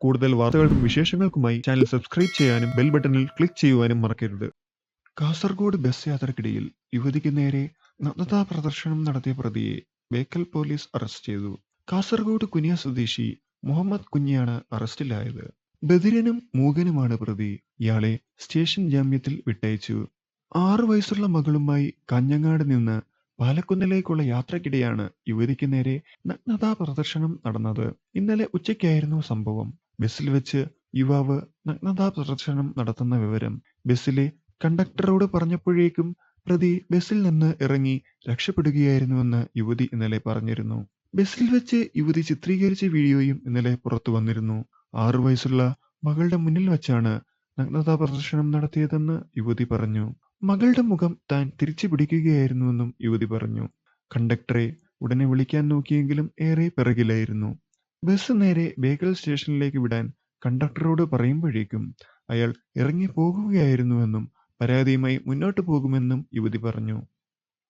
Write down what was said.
കൂടുതൽ വാർത്തകൾക്കും വിശേഷങ്ങൾക്കുമായി ചാനൽ സബ്സ്ക്രൈബ് ചെയ്യാനും ബെൽ ബട്ടണിൽ ക്ലിക്ക് ചെയ്യുവാനും മറക്കരുത്. കാസർഗോഡ് ബസ് യാത്രക്കിടയിൽ യുവതിക്ക് നേരെ നഗ്നതാ പ്രദർശനം നടത്തിയ പ്രതിയെ ബേക്കൽ പോലീസ് അറസ്റ്റ് ചെയ്തു. കാസർഗോഡ് കുനിയ സ്വദേശി മുഹമ്മദ് കുഞ്ഞിയാണ് അറസ്റ്റിലായത്. ബദിരനും മൂകനുമാണ് പ്രതി ഇയാളെ സ്റ്റേഷൻ ജാമ്യത്തിൽ വിട്ടയച്ചു. ആറു വയസ്സുള്ള മകളുമായി കഞ്ഞങ്ങാട് നിന്ന് പാലക്കുന്നിലേക്കുള്ള യാത്രക്കിടെയാണ് യുവതിക്ക് നേരെ നഗ്നതാ പ്രദർശനം നടന്നത്. ഇന്നലെ ഉച്ചയ്ക്കായിരുന്നു സംഭവം. ബസ്സിൽ വെച്ച് യുവാവ് നഗ്നതാ പ്രദർശനം നടത്തുന്ന വിവരം ബസ്സിലെ കണ്ടക്ടറോട് പറഞ്ഞപ്പോഴേക്കും പ്രതി ബസ്സിൽ നിന്ന് ഇറങ്ങി രക്ഷപ്പെടുകയായിരുന്നുവെന്ന് യുവതി ഇന്നലെ പറഞ്ഞിരുന്നു. ബസ്സിൽ വെച്ച് യുവതി ചിത്രീകരിച്ച വീഡിയോയും ഇന്നലെ പുറത്തു വന്നിരുന്നു. ആറു വയസ്സുള്ള മകളുടെ മുന്നിൽ വെച്ചാണ് നഗ്നതാ പ്രദർശനം നടത്തിയതെന്ന് യുവതി പറഞ്ഞു. മകളുടെ മുഖം താൻ തിരിച്ചു പിടിക്കുകയായിരുന്നുവെന്നും യുവതി പറഞ്ഞു. കണ്ടക്ടറെ ഉടനെ വിളിക്കാൻ നോക്കിയെങ്കിലും ഏറെ പിറകിലായിരുന്നു. ബസ് നേരെ ബേക്കൽ സ്റ്റേഷനിലേക്ക് വിടാൻ കണ്ടക്ടറോട് പറയുമ്പോഴേക്കും അയാൾ ഇറങ്ങി പോകുകയായിരുന്നുവെന്നും പരാതിയുമായി മുന്നോട്ടു പോകുമെന്നും യുവതി പറഞ്ഞു.